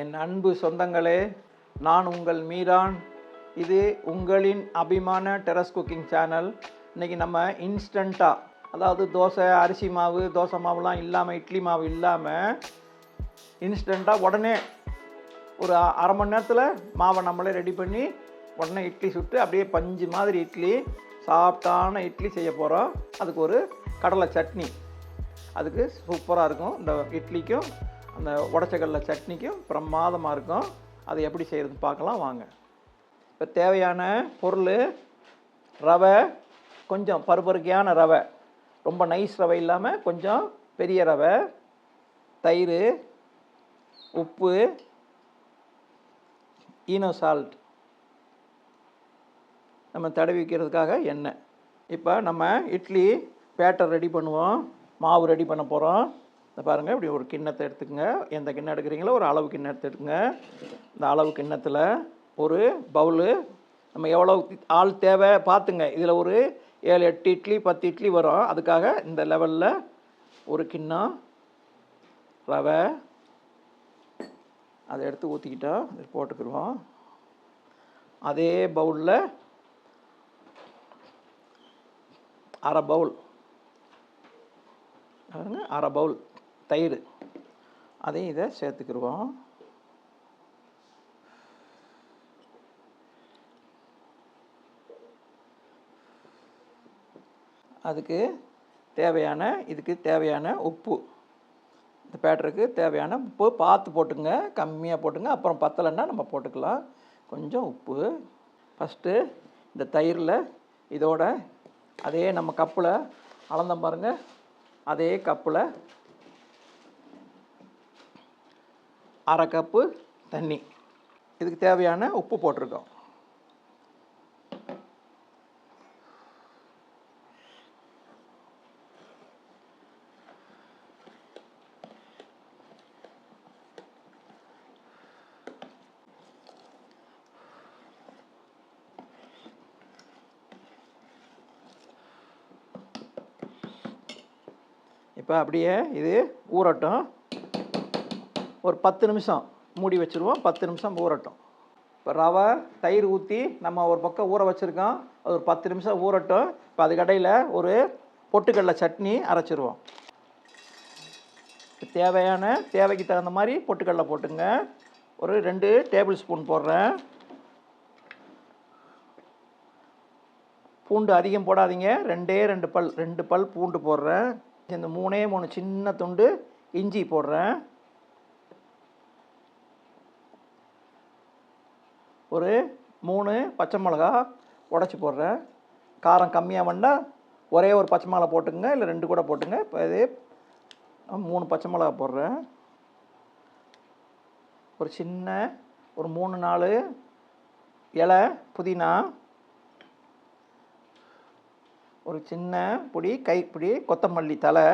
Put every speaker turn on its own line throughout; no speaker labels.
என் அன்பு சொந்தங்களே நான் உங்கள் மீரான். இது உங்களின் அபிமான டெரஸ் குக்கிங் சேனல். இன்றைக்கி நம்ம இன்ஸ்டண்ட்டாக அதாவது தோசை அரிசி மாவு தோசை மாவுலாம் இல்லாமல் இட்லி மாவு இல்லாமல் இன்ஸ்டண்ட்டாக உடனே ஒரு அரை மணி நேரத்தில் மாவை நம்மளே ரெடி பண்ணி உடனே இட்லி சுட்டு அப்படியே பஞ்சு மாதிரி இட்லி சாஃப்டான இட்லி செய்ய போகிறோம் அதுக்கு ஒரு கடலை சட்னி. அதுக்கு சூப்பராக இருக்கும். இந்த இட்லிக்கும் அந்த உடச்சக்கல்ல சட்னிக்கும் பிரமாதமாக இருக்கும். அதை எப்படி செய்கிறது பார்க்கலாம் வாங்க. இப்போ தேவையான பொருள் ரவை கொஞ்சம் பருப்பருக்கையான ரவை. ரொம்ப நைஸ் ரவை இல்லாமல் கொஞ்சம் பெரிய ரவை தயிர் உப்பு ஈனோ சால்ட் நம்ம தடவி வைக்கிறதுக்காக எண்ணெய். இப்போ நம்ம இட்லி பேட்டர் ரெடி பண்ணுவோம் மாவு ரெடி பண்ண போகிறோம் இந்த பாருங்கள் இப்படி ஒரு கிண்ணத்தை எடுத்துக்கங்க. எந்த கிண்ணம் எடுக்கிறீங்களோ ஒரு அளவு கிண்ணம் எடுத்துக்கங்க. இந்த அளவு கிண்ணத்தில் ஒரு பவுலு நம்ம எவ்வளோ ஆள் தேவை பார்த்துங்க. இதில் ஒரு ஏழு எட்டு இட்லி பத்து இட்லி வரும். அதுக்காக இந்த லெவலில் ஒரு கிண்ணம் ரவை அதை எடுத்து ஊற்றிக்கிட்டோம் போட்டுக்கிடுவோம். அதே பவுலில் அரை பவுல் பாருங்க அரை பவுல் தயிர். அதையும் இதை சேர்த்துக்கிடுவோம் அதுக்கு தேவையான இதுக்கு தேவையான உப்பு. இந்த பேட்டருக்கு தேவையான உப்பு பார்த்து போட்டுங்க கம்மியாக போட்டுங்க. அப்புறம் பத்தலைன்னா நம்ம போட்டுக்கலாம். கொஞ்சம் உப்பு. ஃபஸ்ட்டு இந்த தயிரில் இதோட அதே நம்ம கப்பில் அளந்தோம் பாருங்க. அதே கப்பில் அரை கப்பு தண்ணி. இதுக்கு தேவையான உப்பு போட்டிருக்கோம். இப்போ அப்படியே இது ஊறட்டும். ஒரு பத்து நிமிஷம் மூடி வச்சுருவோம் பத்து நிமிஷம் ஊறட்டும். இப்போ ரவை தயிர் ஊற்றி நம்ம ஒரு பக்கம் ஊற வச்சுருக்கோம். அது ஒரு பத்து நிமிஷம் ஊறட்டும். இப்போ அதுக்கடையில் ஒரு பொட்டுக்கடலை சட்னி அரைச்சிருவோம். தேவையான தேவைக்கு தகுந்த மாதிரி பொட்டுக்கடலை போட்டுங்க. ஒரு ரெண்டு டேபிள் ஸ்பூன் போடுறேன். பூண்டு அதிகம் போடாதீங்க. ரெண்டே ரெண்டு பல் ரெண்டு பல் பூண்டு போடுறேன். இந்த மூணே மூணு சின்ன துண்டு இஞ்சி போடுறேன். ஒரு மூணு பச்சை மிளகா உடச்சி போடுறேன். காரம் கம்மியாக வந்தால் ஒரே ஒரு பச்சை மிளகா போட்டுங்க இல்லை ரெண்டு கூட போட்டுங்க. இப்போ இது மூணு பச்சை மிளகா போடுறேன். ஒரு சின்ன ஒரு மூணு நாலு இலை புதினா ஒரு சின்ன பொடி கைப்பிடி கொத்தமல்லி தலை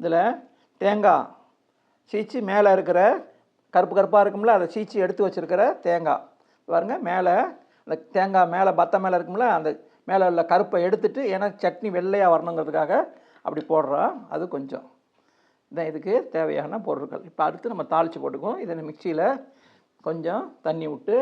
இதில் தேங்காய் சீச்சு மேலே இருக்கிற கருப்பு கருப்பாக இருக்கும்ல அதை சீச்சு எடுத்து வச்சுருக்கிற தேங்காய். பாருங்க மேலே அந்த தேங்காய் மேலே பத்த மேலே இருக்கும்ல அந்த மேலே உள்ள கருப்பை எடுத்துட்டு ஏன்னா சட்னி வெள்ளையாக வரணுங்கிறதுக்காக அப்படி போடுறோம். அது கொஞ்சம். இதான் இதுக்கு தேவையான பொருட்கள். இப்போ அடுத்து நம்ம தாளித்து போட்டுக்குவோம். இதை மிக்சியில் கொஞ்சம் தண்ணி விட்டு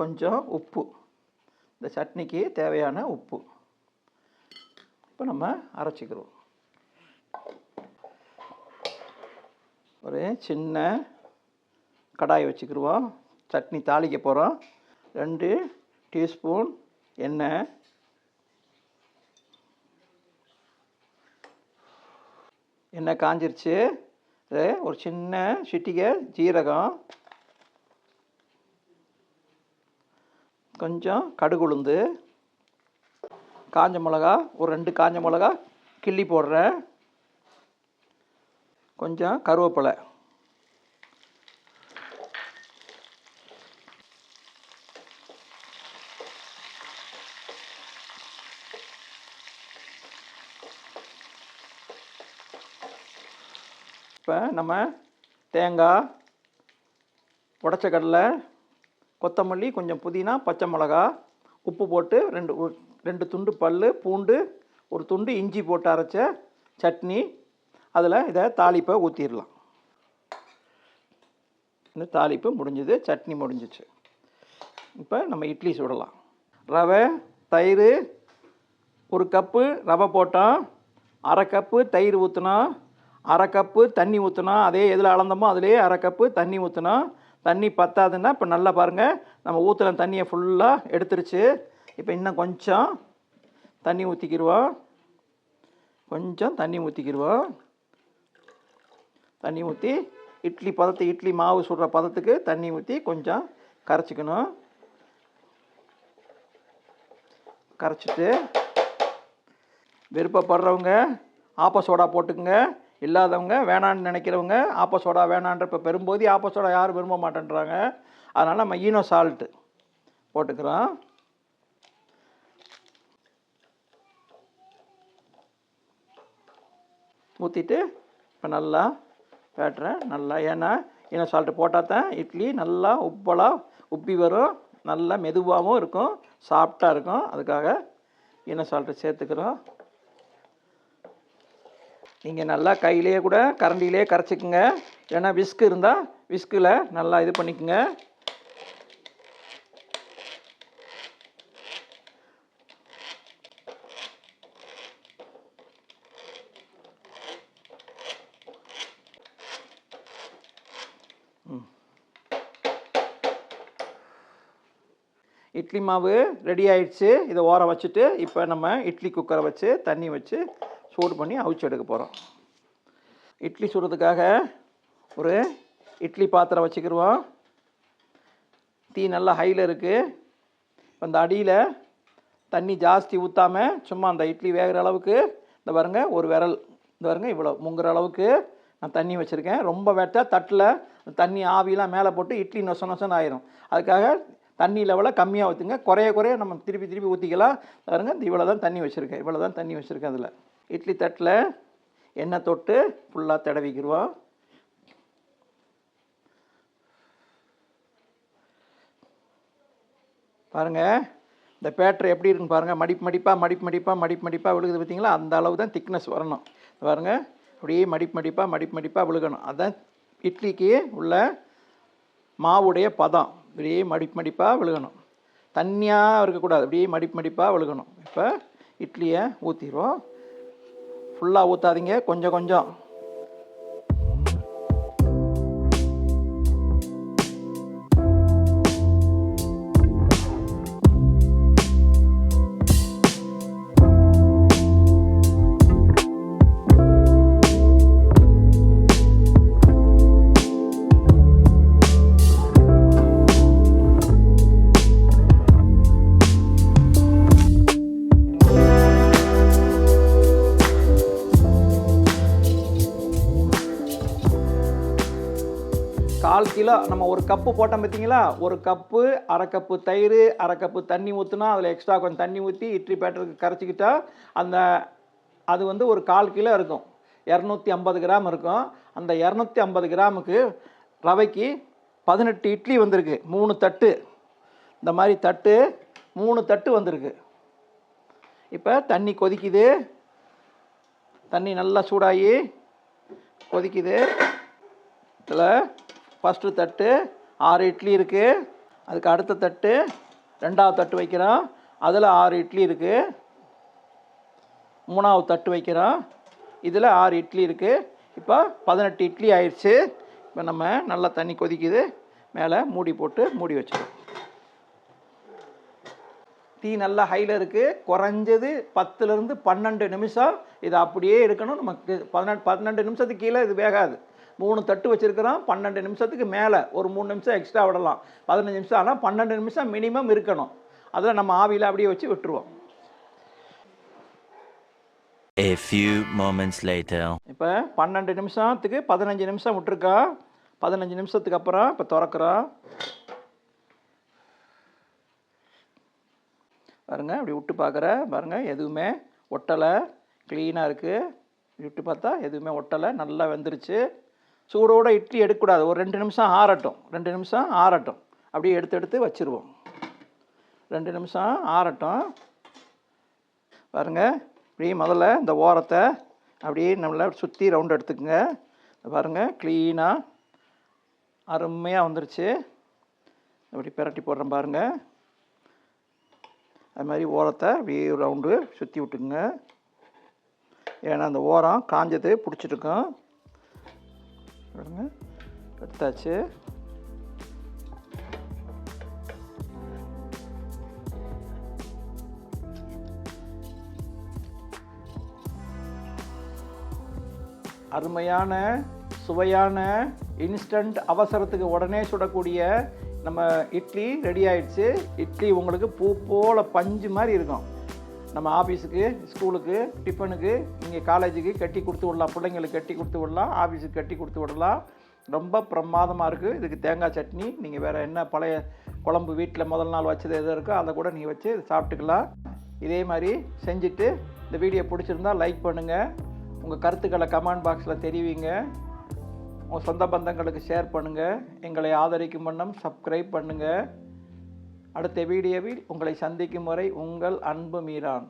கொஞ்சம் உப்பு. இந்த சட்னிக்கு தேவையான உப்பு. இப்போ நம்ம அரைச்சிக்கிறோம். ஒரு சின்ன கடாய் வச்சுக்கிடுவோம் சட்னி தாளிக்க போகிறோம் ரெண்டு டீஸ்பூன் எண்ணெய். எண்ணெய் காஞ்சிருச்சு. ஒரு சின்ன சிட்டிகை ஜீரகம். கொஞ்சம் கடுகு உளுந்து காஞ்ச மிளகா ஒரு ரெண்டு காஞ்ச மிளகா கிள்ளி போடுறேன். கொஞ்சம் கருவேப்பிலை. இப்போ நம்ம தேங்காய் உடச்ச கடலை கொத்தமல்லி கொஞ்சம் புதினா பச்சை மிளகா உப்பு போட்டு ரெண்டு ரெண்டு துண்டு பல் பூண்டு ஒரு துண்டு இஞ்சி போட்டு அரைச்ச சட்னி. அதில் இதை தாளிப்பை ஊற்றிடலாம் இந்த தாளிப்பு முடிஞ்சது சட்னி முடிஞ்சிச்சு. இப்போ நம்ம இட்லி சுடலாம். ரவை தயிர் ஒரு கப்பு ரவை போட்டோம் அரை கப்பு தயிர் ஊற்றினோம் அரை கப்பு தண்ணி ஊற்றினோம் அதே எதில் அளந்தோமோ அதிலே அரை கப்பு தண்ணி ஊற்றினோம் தண்ணி பத்தாதுன்னா இப்போ நல்லா பாருங்கள் நம்ம ஊற்றுல தண்ணியை ஃபுல்லாக எடுத்துருச்சு. இப்போ இன்னும் கொஞ்சம் தண்ணி ஊற்றிக்கிடுவோம் கொஞ்சம் தண்ணி ஊற்றிக்கிடுவோம் தண்ணி ஊற்றி இட்லி பதத்து இட்லி மாவு சுடுற பதத்துக்கு தண்ணி ஊற்றி கொஞ்சம் கரைச்சிக்கணும். கரைச்சிட்டு விருப்பப்படுறவங்க ஆப்ப சோடா போட்டுக்குங்க. இல்லாதவங்க வேணான்னு நினைக்கிறவங்க ஆப்போசோடா வேணான்ற இப்போ பெரும்போதி யாரும் விரும்ப மாட்டேன்றாங்க. அதனால் நம்ம ஈனோ சால்ட்டு போட்டுக்கிறோம். ஊற்றிட்டு இப்போ நல்லா பேட்டுறேன். நல்லா ஏன்னா ஈனோ சால்ட்டு போட்டால் தான் இட்லி நல்லா உப்பலாக உப்பி வரும். நல்லா மெதுவாகவும் இருக்கும். சாஃப்டாக இருக்கும். அதுக்காக ஈனோ சால்ட்டு சேர்த்துக்கிறோம். நீங்கள் நல்லா கையிலேயே கூட கரண்டியிலே கரைச்சிக்குங்க. ஏன்னா விஸ்க் இருந்தால் விஸ்கில் நல்லா இது பண்ணிக்கோங்க. இட்லி மாவு ரெடி ஆயிடுச்சு. இதை ஓரம் வச்சுட்டு இப்போ நம்ம இட்லி குக்கரை வச்சு தண்ணி வச்சு சூடு பண்ணி அவிச்சு எடுக்க போகிறோம் இட்லி சுடுறதுக்காக ஒரு இட்லி பாத்திரம் வச்சுக்கிடுவோம் தீ நல்லா ஹையில் இருக்குது இப்போ அடியில் தண்ணி ஜாஸ்தி ஊற்றாமல் சும்மா அந்த இட்லி வேகிற அளவுக்கு இந்த பாருங்க ஒரு விரல். இந்த பாருங்க இவ்வளோ முங்குற அளவுக்கு நான் தண்ணி வச்சுருக்கேன். ரொம்ப வெட்டால் தட்டில் தண்ணி ஆவிலாம் மேலே போட்டு இட்லி நொச நொசன்னு ஆயிரும். அதுக்காக தண்ணி லெவலை கம்மியாக ஊற்றுங்க குறைய குறைய நம்ம திருப்பி திருப்பி ஊற்றிக்கலாம் பாருங்க இவ்வளோ தான் தண்ணி வச்சுருக்கேன். இவ்வளோ தான் தண்ணி வச்சுருக்கேன் அதில். இட்லி தட்டில் எண்ணெய் தொட்டு ஃபுல்லாக தடவிக்கிடுவோம் பாருங்கள் இந்த பேட்டர் எப்படி இருக்குன்னு பாருங்கள் மடிப்பு மடிப்பாக மடிப்பு மடிப்பாக மடிப்பு மடிப்பாக விழுகுது பார்த்தீங்களா? அந்த அளவு தான் திக்னஸ் வரணும். பாருங்கள் அப்படியே மடிப்பு மடிப்பாக மடிப்பு மடிப்பாக விழுகணும். அதுதான் இட்லிக்கு உள்ள மாவுடைய பதம். அப்படியே மடிப்பு மடிப்பாக விழுகணும். தண்ணியாக இருக்கக்கூடாது. அப்படியே மடிப்பு மடிப்பாக விழுகணும். இப்போ இட்லியை ஊற்றிடுவோம் ஃபுல்லாக ஊற்றாதீங்க கொஞ்சம் கொஞ்சம். கிலோ நம்ம ஒரு கப்பு போட்டோம் பார்த்தீங்களா ஒரு கப்பு அரை கப்பு தயிர் அரை கப்பு தண்ணி ஊற்றுனா அதில் எக்ஸ்ட்ரா கொஞ்சம் தண்ணி ஊற்றி இட்லி பேட்டருக்கு கரைச்சிக்கிட்டா அந்த அது வந்து ஒரு கால் கிலோ இருக்கும். இரநூத்தி ஐம்பது கிராம் இருக்கும். அந்த இரநூத்தி ஐம்பது கிராமுக்கு ரவைக்கு பதினெட்டு இட்லி வந்திருக்கு. மூணு தட்டு. இந்த மாதிரி தட்டு மூணு தட்டு வந்திருக்கு. இப்போ தண்ணி கொதிக்குது. தண்ணி நல்லா சூடாகி கொதிக்குது. இதில் ஃபஸ்ட்டு தட்டு ஆறு இட்லி இருக்குது அதுக்கு அடுத்த தட்டு ரெண்டாவது தட்டு வைக்கிறோம். அதில் ஆறு இட்லி இருக்குது மூணாவது தட்டு வைக்கிறோம். இதில் ஆறு இட்லி இருக்குது இப்போ பதினெட்டு இட்லி ஆயிடுச்சு. இப்போ நம்ம நல்லா தண்ணி கொதிக்குது. மேலே மூடி போட்டு மூடி வச்சிடும் தீ நல்லா ஹையில் இருக்குது குறைஞ்சது பத்துலேருந்து பன்னெண்டு நிமிஷம் இது அப்படியே இருக்கணும் நமக்கு பதினெட்டு பன்னெண்டு நிமிஷத்துக்கு கீழே இது வேகாது. மூணு தட்டு வச்சுருக்கிறோம் பன்னெண்டு நிமிஷத்துக்கு மேலே ஒரு மூணு நிமிஷம் எக்ஸ்ட்ரா விடலாம். பதினஞ்சு நிமிஷம் ஆனால் பன்னெண்டு நிமிஷம் மினிமம் இருக்கணும். அதில் நம்ம ஆவியில் அப்படியே வச்சு விட்டுருவோம்.
A few moments later.
இப்போ பன்னெண்டு நிமிஷத்துக்கு பதினஞ்சு நிமிஷம் விட்டுருக்கோம் பதினஞ்சு நிமிஷத்துக்கு அப்புறம் இப்போ திறக்கிறோம் பாருங்க இப்படி விட்டு பார்க்குற. பாருங்க எதுவுமே ஒட்டலை. க்ளீனாக இருக்குது விட்டு பார்த்தா எதுவுமே ஒட்டலை. நல்லா வெந்துருச்சு. சூடோடு இட்லி எடுக்கக்கூடாது. ஒரு ரெண்டு நிமிஷம் ஆறட்டும். ரெண்டு நிமிஷம் ஆறட்டும். அப்படியே எடுத்து எடுத்து வச்சுருவோம். ரெண்டு நிமிஷம் ஆறட்டும். பாருங்க இப்படியே முதல்ல இந்த ஓரத்தை அப்படியே நம்மள சுற்றி ரவுண்ட் எடுத்துக்கோங்க. பாருங்கள் க்ளீனாக அருமையாக வந்துருச்சு. அப்படி பிரட்டி போடுறேன் பாருங்கள் அது மாதிரி ஓரத்தை அப்படியே ரவுண்டு சுற்றி விட்டுக்குங்க. ஏன்னா அந்த ஓரம் காஞ்சது பிடிச்சிருக்கும். பாருங்க எடுத்தாச்சு அருமையான சுவையான இன்ஸ்டன்ட் அவசரத்துக்கு உடனே சுடக்கூடிய நம்ம இட்லி ரெடி ஆயிடுச்சு. இட்லி உங்களுக்கு பூ போல பஞ்சு மாதிரி இருக்கும். நம்ம ஆஃபீஸுக்கு ஸ்கூலுக்கு டிஃபனுக்கு இங்கே காலேஜுக்கு கட்டி கொடுத்து விடலாம். பிள்ளைங்களுக்கு கட்டி கொடுத்து விடலாம். ஆஃபீஸுக்கு கட்டி கொடுத்து விடலாம். ரொம்ப பிரமாதமாக இருக்குது இதுக்கு தேங்காய் சட்னி நீங்கள் வேறு என்ன பழைய குழம்பு வீட்டில் முதல் நாள் வச்சது எது இருக்கோ அதை கூட நீங்கள் வச்சு சாப்பிட்டுக்கலாம். இதே மாதிரி செஞ்சுட்டு இந்த வீடியோ பிடிச்சிருந்தா லைக் பண்ணுங்கள் உங்கள் கருத்துக்களை கமெண்ட் பாக்ஸில் தெரிவிங்க. உங்கள் சொந்த பந்தங்களுக்கு ஷேர் பண்ணுங்கள் எங்களை ஆதரிக்கும் வண்ணம் சப்ஸ்கிரைப் பண்ணுங்கள் அடுத்த வீடியோவில் உங்களை சந்திக்கும் வரை உங்கள் அன்பு மீரான்.